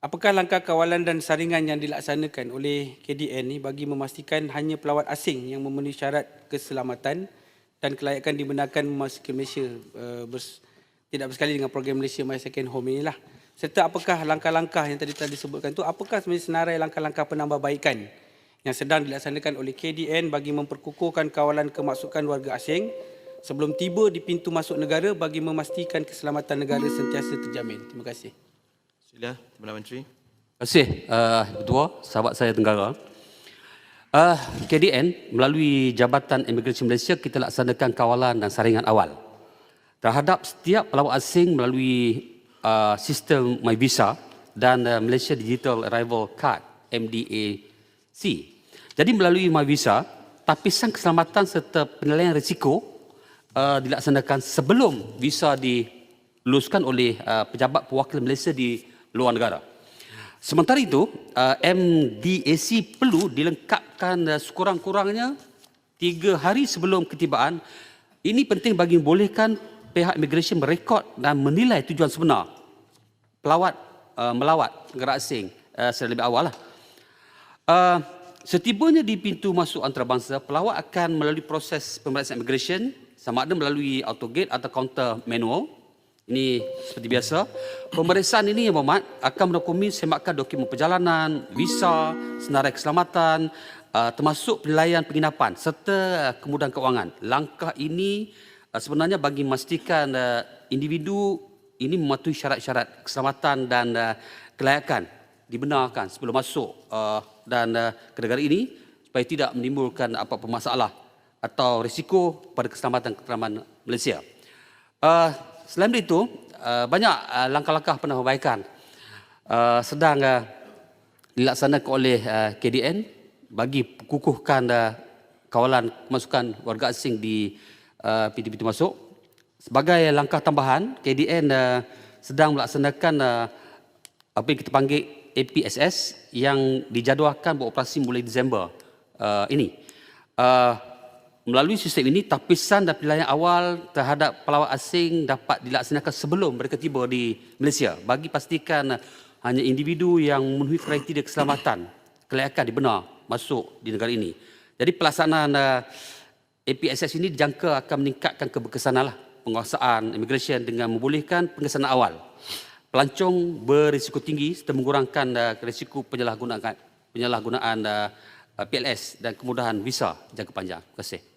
Apakah langkah kawalan dan saringan yang dilaksanakan oleh KDN ni bagi memastikan hanya pelawat asing yang memenuhi syarat keselamatan dan kelayakan dibenarkan memasuki Malaysia bers, tidak bersekali dengan program Malaysia My Second Home inilah. Serta apakah langkah-langkah yang tadi telah disebutkan itu, apakah sebenarnya senarai langkah-langkah penambahbaikan yang sedang dilaksanakan oleh KDN bagi memperkukuhkan kawalan kemasukan warga asing sebelum tiba di pintu masuk negara bagi memastikan keselamatan negara sentiasa terjamin. Terima kasih. Sila, Perdana Menteri. Terima kasih uh, Ketua, sahabat saya Tenggara. Uh, KDN melalui Jabatan Imigresen Malaysia kita laksanakan kawalan dan saringan awal terhadap setiap pelawat asing melalui uh, sistem MyVisa dan uh, Malaysia Digital Arrival Card MDAC. Jadi melalui MyVisa, tapisan keselamatan serta penilaian risiko uh, dilaksanakan sebelum visa diluluskan oleh uh, pejabat pewakil Malaysia di luar negara. Sementara itu, uh, MDAC perlu dilengkapkan uh, sekurang-kurangnya tiga hari sebelum ketibaan. Ini penting bagi membolehkan pihak imigresen merekod dan menilai tujuan sebenar pelawat uh, melawat negara asing secara lebih awal lah. Setibanya di pintu masuk antarabangsa, pelawat akan melalui proses pemeriksaan imigresen sama ada melalui autogate atau kaunter manual ini seperti biasa. Pemeriksaan ini yang berhormat akan merangkumi semakan dokumen perjalanan, visa, senarai keselamatan, uh, termasuk penilaian penginapan serta uh, kemudahan keuangan. Langkah ini uh, sebenarnya bagi memastikan uh, individu ini mematuhi syarat-syarat keselamatan dan uh, kelayakan dibenarkan sebelum masuk uh, dan uh, ke negara ini supaya tidak menimbulkan apa-apa masalah atau risiko pada keselamatan keteraman Malaysia. Uh, selain itu, uh, banyak uh, langkah-langkah penambahbaikan uh, sedang dilaksanakan oleh KDN bagi kukuhkan uh, kawalan masukan warga asing di uh, pintu-pintu masuk. Sebagai langkah tambahan, KDN sedang melaksanakan apa yang kita panggil APSS yang dijadualkan beroperasi mulai Disember ini. Melalui sistem ini, tapisan dan penilaian awal terhadap pelawat asing dapat dilaksanakan sebelum mereka tiba di Malaysia bagi pastikan uh, hanya individu yang memenuhi kriteria keselamatan kelayakan dibenar masuk di negara ini. Jadi pelaksanaan uh, APSS ini dijangka akan meningkatkan keberkesanan lah penguasaan imigresen dengan membolehkan pengesanan awal. Pelancong berisiko tinggi serta mengurangkan uh, risiko penyalahgunaan penyalahgunaan PLS dan kemudahan visa jangka panjang. Terima kasih.